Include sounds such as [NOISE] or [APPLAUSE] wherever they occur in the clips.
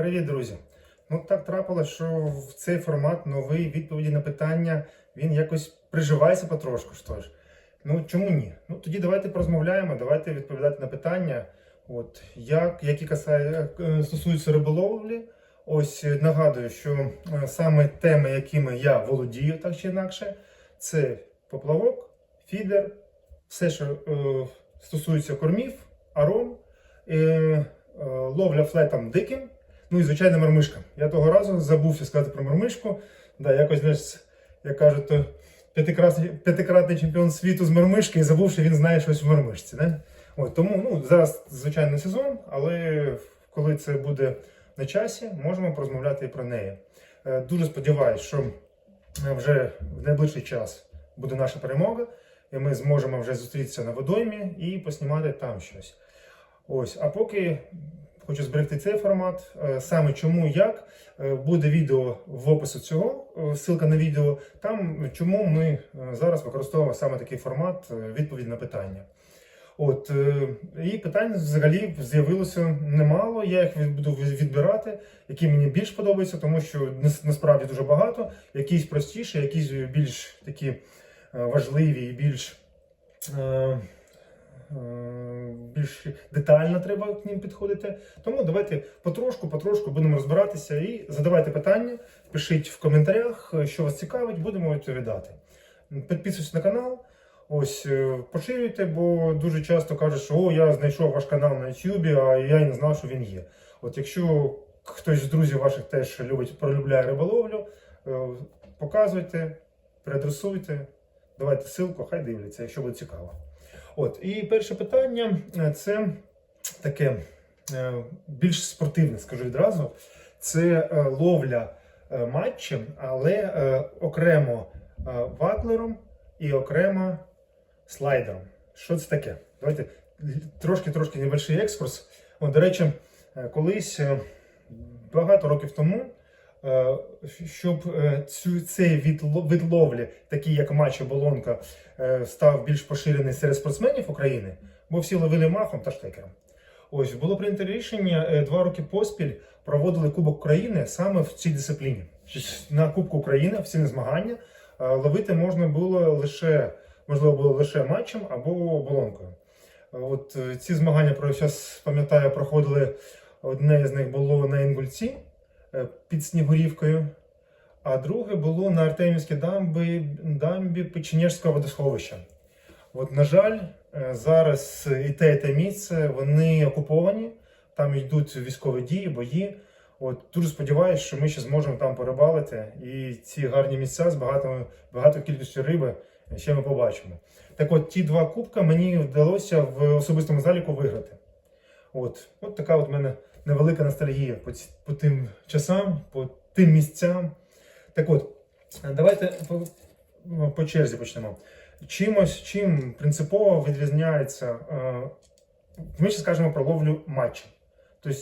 Привіт, друзі! Ну так трапилось, що в цей формат новий відповіді на питання він якось приживається потрошку. Що ж. Ну чому ні? Ну тоді давайте порозмовляємо, давайте відповідати на питання. От як, які касає, е, стосуються риболовлі. Ось е, нагадую, що е, саме теми, якими я володію, так чи інакше, це поплавок, фідер, все, що е, стосується кормів, аром, е, е, ловля флетом диким. Ну і звичайно, мармишка. Я того разу забувся сказати про мармишку. Да, якось, знаєш, як кажуть, п'ятикратний, п'ятикратний чемпіон світу з мармишки і забув, що він знає щось в мармишці. Да? От, тому ну, зараз, звичайно, сезон, але коли це буде на часі, можемо порозмовляти і про неї. Е, Дуже сподіваюся, що е, вже в найближчий час буде наша перемога, і ми зможемо вже зустрітися на водоймі і поснімати там щось. Ось, а поки хочу зберегти цей формат. Е, Саме чому як е, буде відео в описі цього, е, ссылка на відео. Там чому ми зараз використовуємо саме такий формат відповідь на питання. От і питань взагалі з'явилося немало. Я їх буду відбирати, які мені більш подобаються, тому що насправді дуже багато. Якісь простіші, якісь більш такі важливі і більш. Е, е, більш детально треба к ним підходити. Тому давайте потрошку, потрошку будемо розбиратися і задавайте питання, пишіть в коментарях, що вас цікавить, будемо відповідати. Підписуйтесь на канал. Ось е, поширюйте, бо дуже часто кажуть, що о, я знайшов ваш канал на YouTube, а я й не знав, що він є. От якщо хтось з друзів ваших теж любить полюбляє риболовлю, е, показуйте, переадресуйте, давайте ссылку, хай дивляться, якщо буде цікаво. От, і перше питання е, це таке е, більш спортивне, скажу відразу. Це е, ловля матчем, але окремо е, і окремо слайдером. Що це таке? Давайте трошки-трошки небольший екскурс. От, до речі, колись багато років тому. Е, Щоб е, цю, цей від, ло- такий як матч оболонка, е, став більш поширений серед спортсменів України, бо всі ловили махом та штекером. Ось було прийнято рішення два роки поспіль проводили Кубок України саме в цій дисципліні. На Кубку України всі змагання ловити можна було лише можливо було лише матчем або оболонкою. Е, От ці змагання про зараз пам'ятаю, проходили одне з них було на Інгульці під Снігурівкою. А друге було на Артемівській дамбі, дамбі Печенежського водосховища. От, на жаль, е, зараз і те, і те місце вони окуповані, там йдуть військові дії, бої. От, дуже сподіваюся, що ми ще зможемо там порибалити, і ці гарні місця з багато, багато кількістю риби ще ми побачимо. Так от, ті два кубка мені вдалося в особистому заліку виграти. От, от така от в мене невелика ностальгія по, по тим часам, по тим місцям. Так от, давайте по, по черзі почнемо. Чимось, чим принципово відрізняється. е, Ми ще скажемо про ловлю матча. Тобто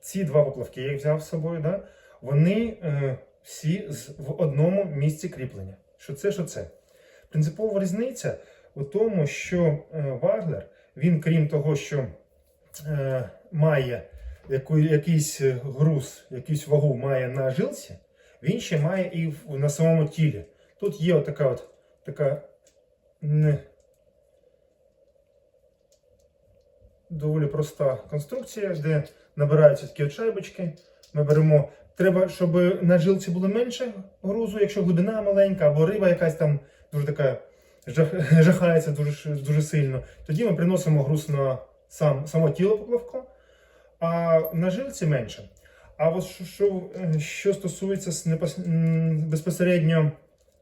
ці два поплавки, я їх взяв з собою, да, вони е, всі в одному місці кріплення. Що це, що це? Принципова різниця у тому, що е, Ваглер, він, крім того, що е, має якийсь груз, якусь вагу має на жилці, він ще має і на самому тілі. Тут є отака от така не, доволі проста конструкція, де набираються такі от шайбочки. Ми беремо. Треба, щоб на жилці було менше грузу, якщо глибина маленька, або риба якась там дуже така жах- жахається дуже, дуже сильно. Тоді ми приносимо груз на сам, само тіло поплавка, а на жилці менше. А от що, що, е, що стосується непос- безпосередньо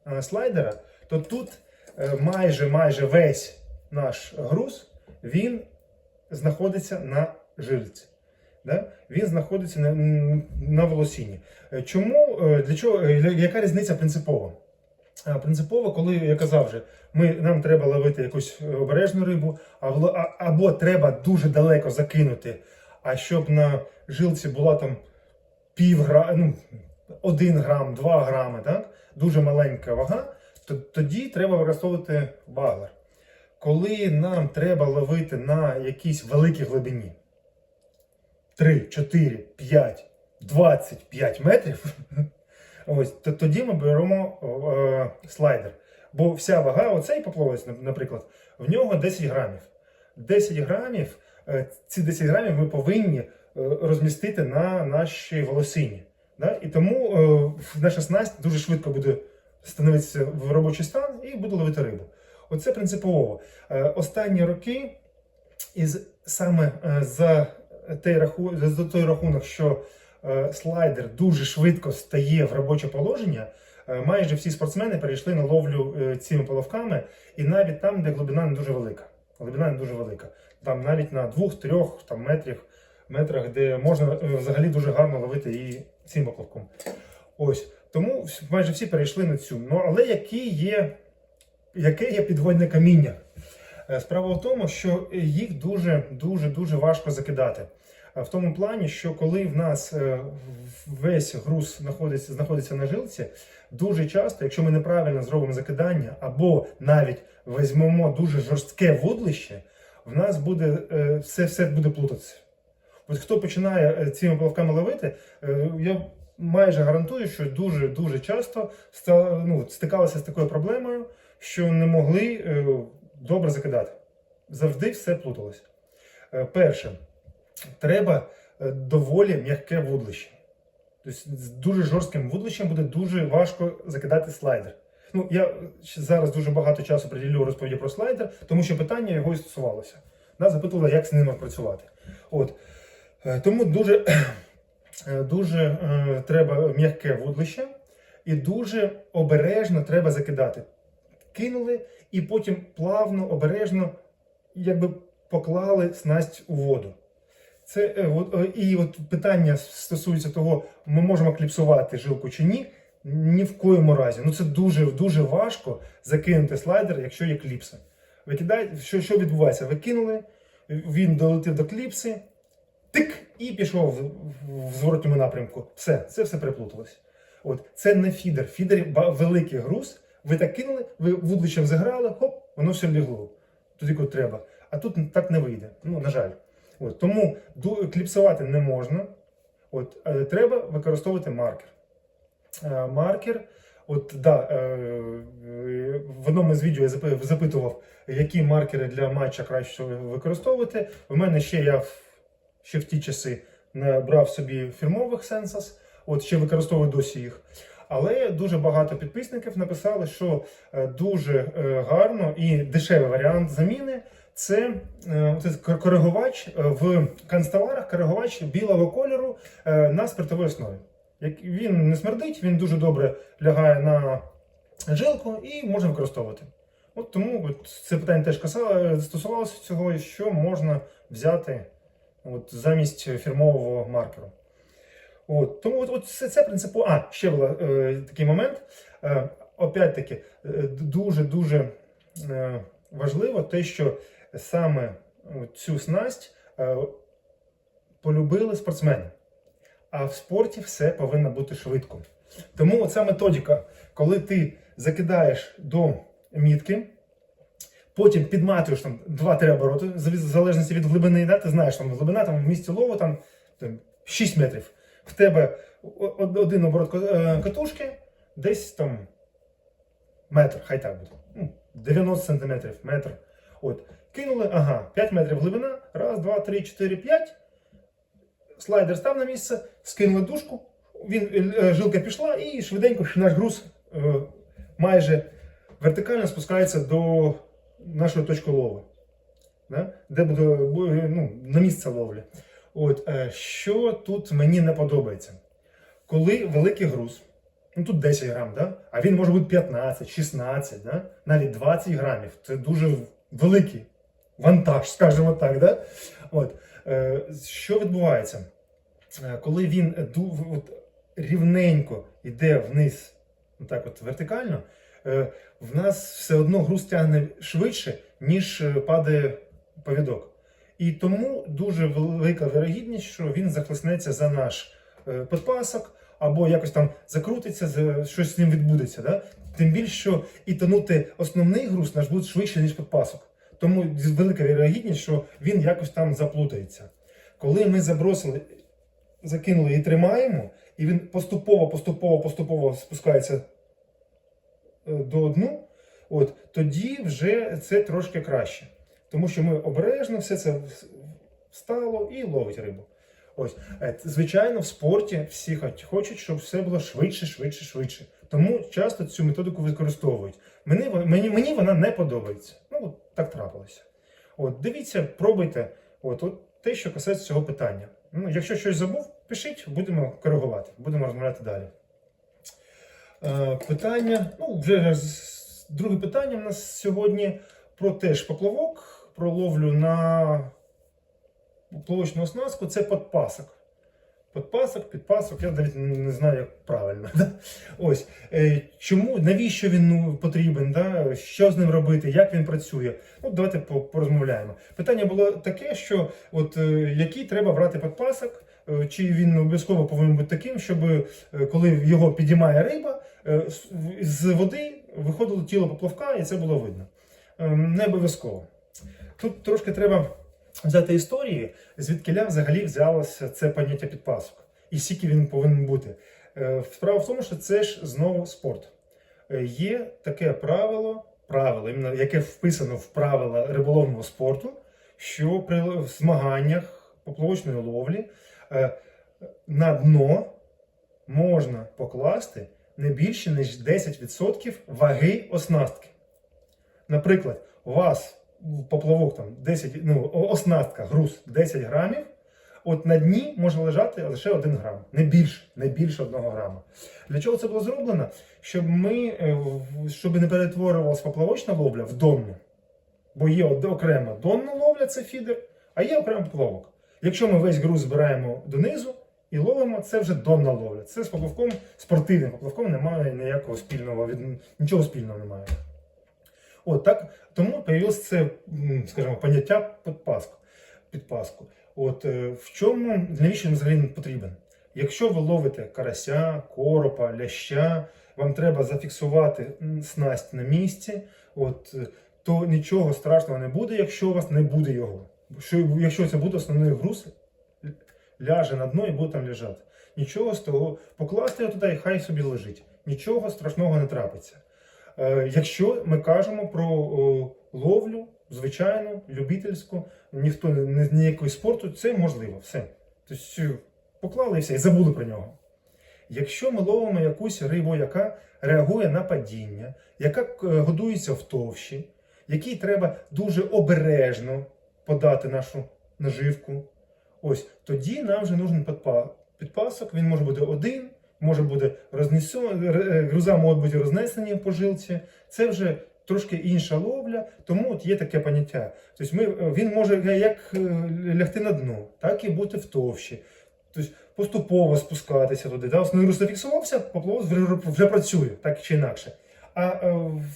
е, слайдера, то тут е, майже майже весь наш груз він знаходиться на жилці. Да? Він знаходиться на, на волосінні. Чому? Для чого? Яка різниця принципова? Принципово, коли я казав вже, ми, нам треба ловити якусь обережну рибу, або, або треба дуже далеко закинути, а щоб на жилці була там пів гра, ну, 1 грам, 2 грами, так? дуже маленька вага, то тоді треба використовувати баглер. Коли нам треба ловити на якійсь великій глибині 3, 4, 5, 25 метрів, [LAUGHS] ось, то тоді ми беремо е, слайдер. Бо вся вага, оцей поплавець, наприклад, в нього 10 грамів. 10 грамів, е, ці 10 грамів ми повинні е, розмістити на нашій волосині. Да? І тому е, наша снасть дуже швидко буде становитися в робочий стан і буде ловити рибу. Оце принципово. Е, Останні роки, із саме е, за за той рахунок, що е, слайдер дуже швидко стає в робоче положення, е, майже всі спортсмени перейшли на ловлю е, цими половками, і навіть там, де глибина не дуже велика. Глибина не дуже велика. Там навіть на 2-3 там, метрах, де можна е, взагалі дуже гарно ловити і цим поплавком. Ось. Тому майже всі перейшли на цю. Ну, але які є, яке є підводне каміння? Е, Справа в тому, що їх дуже дуже дуже важко закидати. В тому плані, що коли в нас е, весь груз знаходиться, знаходиться на жилці, дуже часто, якщо ми неправильно зробимо закидання, або навіть візьмемо дуже жорстке вудлище, в нас буде е, все, все буде плутатися. От хто починає е, цими плавками ловити, я майже гарантую, що дуже дуже часто ну, стикалися з такою проблемою, що не могли добре закидати. Завжди все плуталося. Е, Перше, треба е, доволі м'яке вудлище. Тобто з дуже жорстким вудлищем буде дуже важко закидати слайдер. Ну, я зараз дуже багато часу приділю розповіді про слайдер, тому що питання його і стосувалося. Нас запитували, як з ним працювати. От. Е, Тому дуже, е, дуже е, треба м'яке вудлище і дуже обережно треба закидати. Кинули і потім плавно, обережно, якби поклали снасть у воду. Це е, е, і от питання стосується того, ми можемо кліпсувати жилку чи ні. Ні в коєму разі. Ну це дуже дуже важко закинути слайдер, якщо є кліпси. Ви кидаєте, що, що відбувається? Ви кинули, він долетів до кліпси, тик, і пішов в, в, зворотньому напрямку. Все, це все переплуталось. От це не фідер. Ба- великий груз. Ви так кинули, ви вудлищем заграли, хоп, воно все лягло. Туди, куди треба. А тут так не вийде. Ну, на жаль. От, тому кліпсувати не можна. От, е, треба використовувати маркер. Е, маркер. От, да, е, в одному з відео я запитував, які маркери для матча краще використовувати. У мене ще я ще в ті часи не брав собі фірмових Sensas, от ще використовую досі їх. Але дуже багато підписників написали, що дуже гарно і дешевий варіант заміни це, е, коригувач е, в канцтоварах, коригувач білого кольору е, на спиртовій основі. Як він не смердить, він дуже добре лягає на жилку і можна використовувати. От тому от це питання теж касало, стосувалося цього, що можна взяти от, замість фірмового маркеру. От, тому от, от це, це принципово. А, ще був е, такий момент. Е, опять-таки, дуже-дуже е, важливо те, що саме цю снасть е, полюбили спортсмени. А в спорті все повинно бути швидко. Тому оця методика, коли ти закидаєш до мітки, потім підматуєш там 2-3 обороти, в залежності від глибини, да, ти знаєш, там глибина там, в місці лову там, там 6 метрів. В тебе один оборот е, катушки, десь там метр, хай так буде. Ну, 90 сантиметрів, метр. От. Кинули, ага, 5 метрів глибина, раз, два, три, чотири, п'ять. Слайдер став на місце, скинули дужку, він, е, жилка пішла і швиденько наш груз е, майже вертикально спускається до нашої точки лови, де буде ну, на місце ловлі. От, е, що тут мені не подобається? Коли великий груз, ну тут 10 грам, да? а він може бути 15, 16, да? навіть 20 грамів. Це дуже великий вантаж, скажімо так. Да? От, е, що відбувається? Е, Коли він от, рівненько йде вниз, так от вертикально, е, в нас все одно груз тягне швидше, ніж падає повідок. І тому дуже велика вирогідність, що він захлеснеться за наш підпасок, або якось там закрутиться, щось з ним відбудеться. Да? Тим більше, що і тонути основний груз наш буде швидше, ніж підпасок. Тому велика вірогідність, що він якось там заплутається. Коли ми забросили закинули і тримаємо, і він поступово, поступово, поступово спускається е, до дну, от, тоді вже це трошки краще. Тому що ми обережно все це встало і ловить рибу. Ось, Е, звичайно, в спорті всі хочуть, щоб все було швидше, швидше, швидше. Тому часто цю методику використовують. Мені, мені, мені вона не подобається. Ну, так трапилося. От, дивіться, пробуйте. От, от те, що касається цього питання. Ну, якщо щось забув, пишіть, будемо коригувати, будемо розмовляти далі. Е, питання, ну, вже друге питання в нас сьогодні про теж поплавок, про ловлю на плавочну оснастку це подпасок. Подпасок, підпасок, я навіть не знаю, як правильно. да. Ось е, чому, навіщо він ну, потрібен, да? що з ним робити, як він працює. Ну, давайте порозмовляємо. Питання було таке, що от е, який треба брати подпасок, е, чи він обов'язково повинен бути таким, щоб коли його підіймає риба, з- води виходило тіло поплавка, і це було видно. Е, Не обов'язково. Тут трошки треба взяти історії, звідкиля взагалі взялося це поняття підпасок. І скільки він повинен бути. Е, Справа в тому, що це ж знову спорт. Е, Є таке правило, правило, яке вписано в правила риболовного спорту, що при змаганнях поплавочної ловлі е, на дно можна покласти не більше ніж 10% ваги оснастки. Наприклад, у вас поплавок там 10, ну, оснастка, груз 10 грамів, от на дні може лежати лише 1 грам, не більше, не більше 1 грама. Для чого це було зроблено? Щоб ми, е, щоб не перетворювалася поплавочна ловля в донну. Бо є окрема донна ловля, це фідер, а є окремо поплавок. Якщо ми весь груз збираємо донизу і ловимо, це вже донна ловля. Це з поплавком, спортивним поплавком немає ніякого спільного, від... нічого спільного немає. От так, тому появилось це, скажімо, поняття підпаску. підпаску. От е, в чому, навіщо він взагалі потрібен? Якщо ви ловите карася, коропа, ляща, вам треба зафіксувати снасть на місці, от, е, то нічого страшного не буде, якщо у вас не буде його. Що, якщо це буде основний груз, ляже на дно і буде там лежати. Нічого з того, покласти його туди і хай собі лежить. Нічого страшного не трапиться. Е, Якщо ми кажемо про ловлю, звичайну, любительську, ніхто не, ніякої спорту, це можливо, все. Тобто поклали і все, і забули про нього. Якщо ми ловимо якусь рибу, яка реагує на падіння, яка е, годується в товщі, якій треба дуже обережно подати нашу наживку, ось тоді нам вже нужен підпасок. Він може бути один, може бути рознесений, груза можуть бути рознесені по жилці. Це вже трошки інша ловля, тому от є таке поняття. Тобто ми, е, він може як е, лягти на дно, так і бути в товщі. Тобто поступово спускатися туди. Да? Основний груз зафіксувався, поплавок вже, працює, так чи інакше. А е,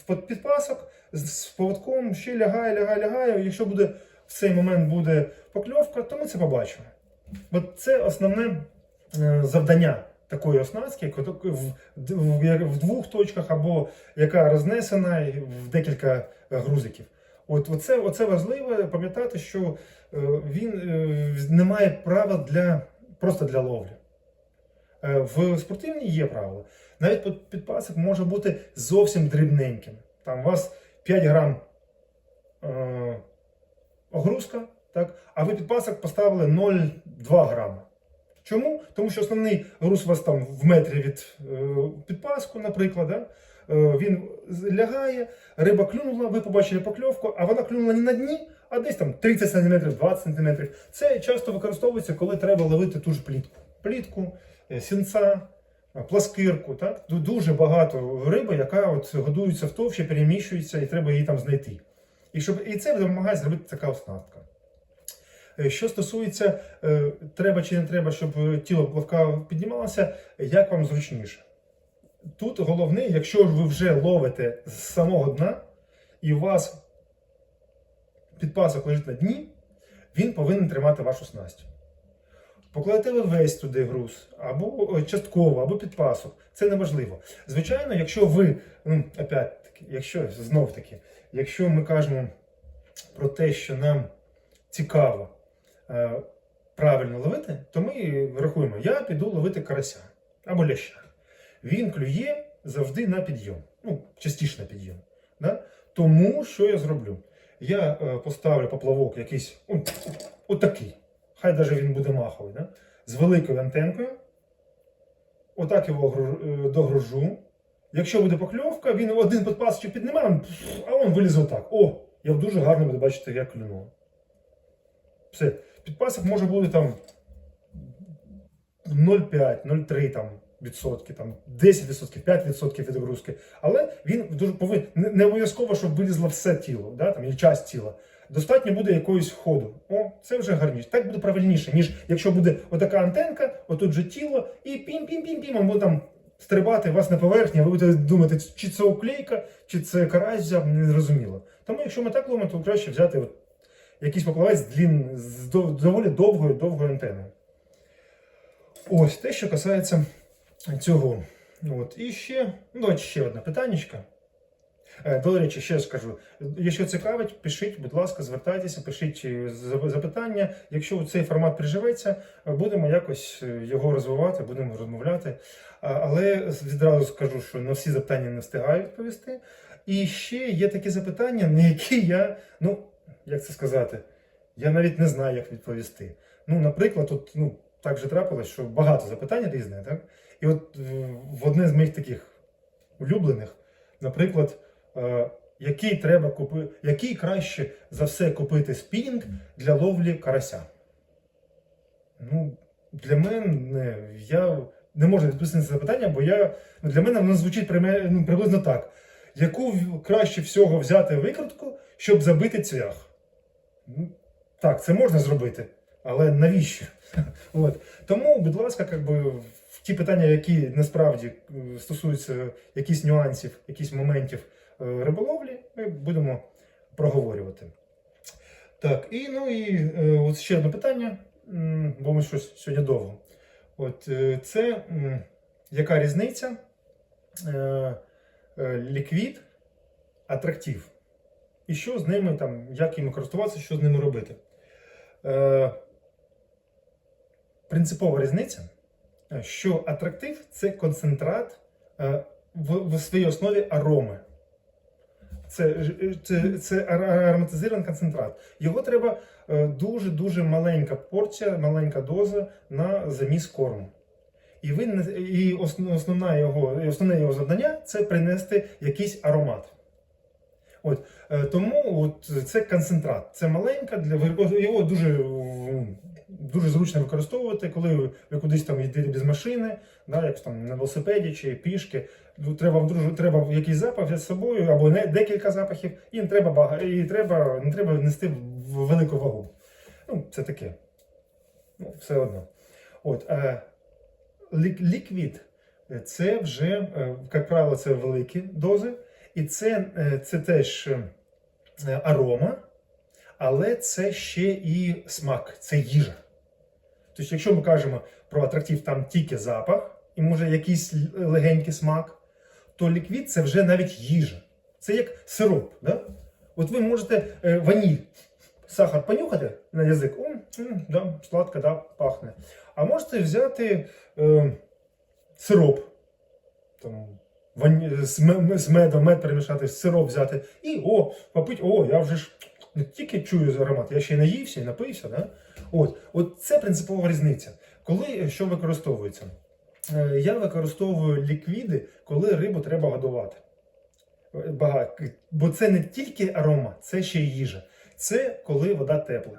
в підпасок з, поводком ще лягає, лягає, лягає. Якщо буде в цей момент буде покльовка, то ми це побачимо. От це основне е, завдання такої оснастки, в, двох точках або яка рознесена в декілька е, грузиків. От оце, оце важливо пам'ятати, що е, він е, не має права для просто для ловлі. В спортивній є правила. Навіть під- підпасок може бути зовсім дрібненьким. Там у вас 5 грам е, огрузка, так? а ви підпасок поставили 0,2 грама. Чому? Тому що основний груз у вас там в метрі від е, підпаску, наприклад. Да? Е, він лягає, риба клюнула, ви побачили покльовку, а вона клюнула не на дні, а десь там 30 см, 20 см. Це часто використовується, коли треба ловити ту ж плітку. Плітку, е, сінца, е, пласкирку. Так? Дуже багато риби, яка от годується в товщі, переміщується, і треба її там знайти. І, щоб, і це допомагає зробити така оснастка. Е, Що стосується, е, треба чи не треба, щоб е, тіло плавка піднімалося, як вам зручніше. Тут головне, якщо ви вже ловите з самого дна, і у вас підпасок лежить на дні, він повинен тримати вашу снасть. Покладете ви весь туди груз, або частково, або підпасок. Це неможливо. Звичайно, якщо ви, ну, опять-таки, якщо знов таки, якщо ми кажемо про те, що нам цікаво правильно ловити, то ми рахуємо, я піду ловити карася або ляща. Він клює завжди на підйом. Ну, частіше на підйом. Да? Тому що я зроблю? Я е, поставлю поплавок якийсь отакий. Хай навіть він буде маховий, да? з великою антенкою. Отак його е, догружу. Якщо буде покльовка, він один підпасочок піднімає, а він вилізе отак. О, я дуже гарно буду бачити, як клюнуло. Все. Підпасок може бути там 0,5, 0,3 там, відсотки, там 10 відсотків, 5 відсотків відгрузки. Але він дуже повинен не, обов'язково, щоб вилізло все тіло, да, там, і часть тіла. Достатньо буде якоїсь ходу. О, це вже гарніше. Так буде правильніше, ніж якщо буде отака антенка, отут же тіло, і пім-пім-пім-пім, а буде там стрибати вас на поверхні, а ви будете думати, чи це уклейка, чи це карась взяв, не зрозуміло. Тому якщо ми так ловимо, то краще взяти от якийсь поплавець длін, з доволі довгою довгою антеною. Ось те, що касається цього. От. І ще, ну, давайте ще одне питаннячко. Е, До речі, ще скажу. Якщо цікавить, пишіть, будь ласка, звертайтеся, пишіть е, запитання. Якщо цей формат приживеться, е, будемо якось його розвивати, будемо розмовляти. Але відразу скажу, що на всі запитання не встигаю відповісти. І ще є такі запитання, на які я, ну, як це сказати, я навіть не знаю, як відповісти. Ну, наприклад, тут ну, так же трапилось, що багато запитань різне, так? І от в одне з моїх таких улюблених, наприклад, е, який треба купити, який краще за все купити спінінг для ловлі карася? Ну, для мене я не можу відповісти на це запитання, бо я, ну, для мене воно звучить ну, приблизно так. Яку краще всього взяти викрутку, щоб забити цвях? Ну, Так, це можна зробити, але навіщо? [LAUGHS] От. Тому, будь ласка, как би, ті питання, які насправді е, стосуються якісь нюансів, якісь моментів е, риболовлі, ми будемо проговорювати. Так, і ну і е, от ще одне питання, бо ми щось сьогодні довго. От це яка різниця ліквід, атрактив? І що з ними там, як їм користуватися, що з ними робити? Е, принципова різниця, е, що атрактив це концентрат е, в, в своїй основі ароми. Це, ж- це, це ароматизований концентрат. Його треба е, дуже-дуже маленька порція, маленька доза на заміс корму. І, він, і основна його, основне його завдання це принести якийсь аромат. От, е, тому от це концентрат. Це маленька для його дуже, дуже зручно використовувати, коли ви кудись там йдете без машини, да, як там на велосипеді чи пішки. Ну, Треба треба якийсь запах з собою, або не декілька запахів, і не треба бага, і треба, не треба нести велику вагу. Ну, це таке. Ну, все одно. От, е, ліквід це вже, е, як правило, це великі дози. І це, е, це теж е, арома, але це ще і смак, це їжа. Тобто, якщо ми кажемо про атрактив, там тільки запах і може якийсь легенький смак, то ліквід це вже навіть їжа. Це як сироп. Да? От ви можете ваніль, сахар понюхати на язик, о, да, сладко, да, пахне. А можете взяти е, сироп. Там, з, з медом, мед перемішати, сироп взяти. І о, попить, о, я вже ж не тільки чую аромат, я ще й наївся і напився. Да? От, от це принципова різниця. Коли е, що використовується? Е, Я використовую ліквіди, коли рибу треба годувати. Е. Бо це не тільки арома, це ще й їжа. Це коли вода тепла.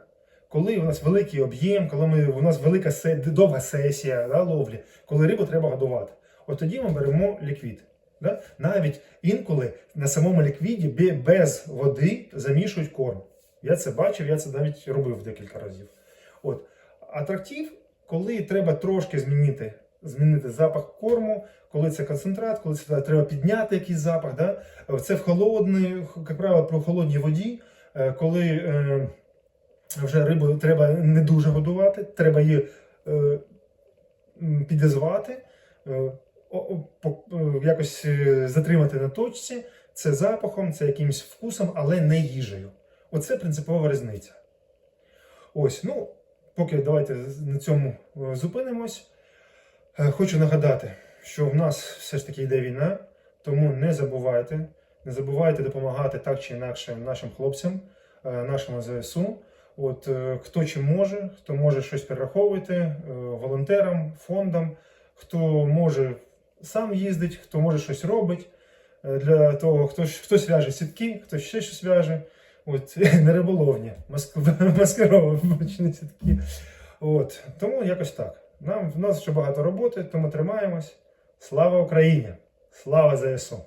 Коли у нас великий об'єм, коли ми, у нас велика довга сесія да, ловлі, коли рибу треба годувати. От тоді ми беремо ліквід. Да? Навіть інколи на самому ліквіді без води замішують корм. Я це бачив, я це навіть робив декілька разів. От. Атрактив, коли треба трошки змінити, змінити запах корму, коли це концентрат, коли це треба підняти якийсь запах. Да? Це в холодній, як правило, при холодній воді, коли е, вже рибу треба не дуже годувати, треба її е, підізвати, е, е, якось е, затримати на точці. Це запахом, це якимось вкусом, але не їжею. Оце принципова різниця. Ось, ну, поки давайте на цьому е, зупинимось. Е, Хочу нагадати, що в нас все ж таки йде війна, тому не забувайте, не забувайте допомагати так чи інакше нашим хлопцям, е, нашому ЗСУ. От е, хто чим може, хто може щось перераховувати е, волонтерам, фондам, хто може сам їздить, хто може щось робить. Для того, хто хтось в'яже сітки, хтось ще щось в'яже. От, [LAUGHS] не риболовні, маск- [LAUGHS] маскировочні сітки. От, тому якось так. Нам, в нас ще багато роботи, тому тримаємось. Слава Україні! Слава ЗСУ!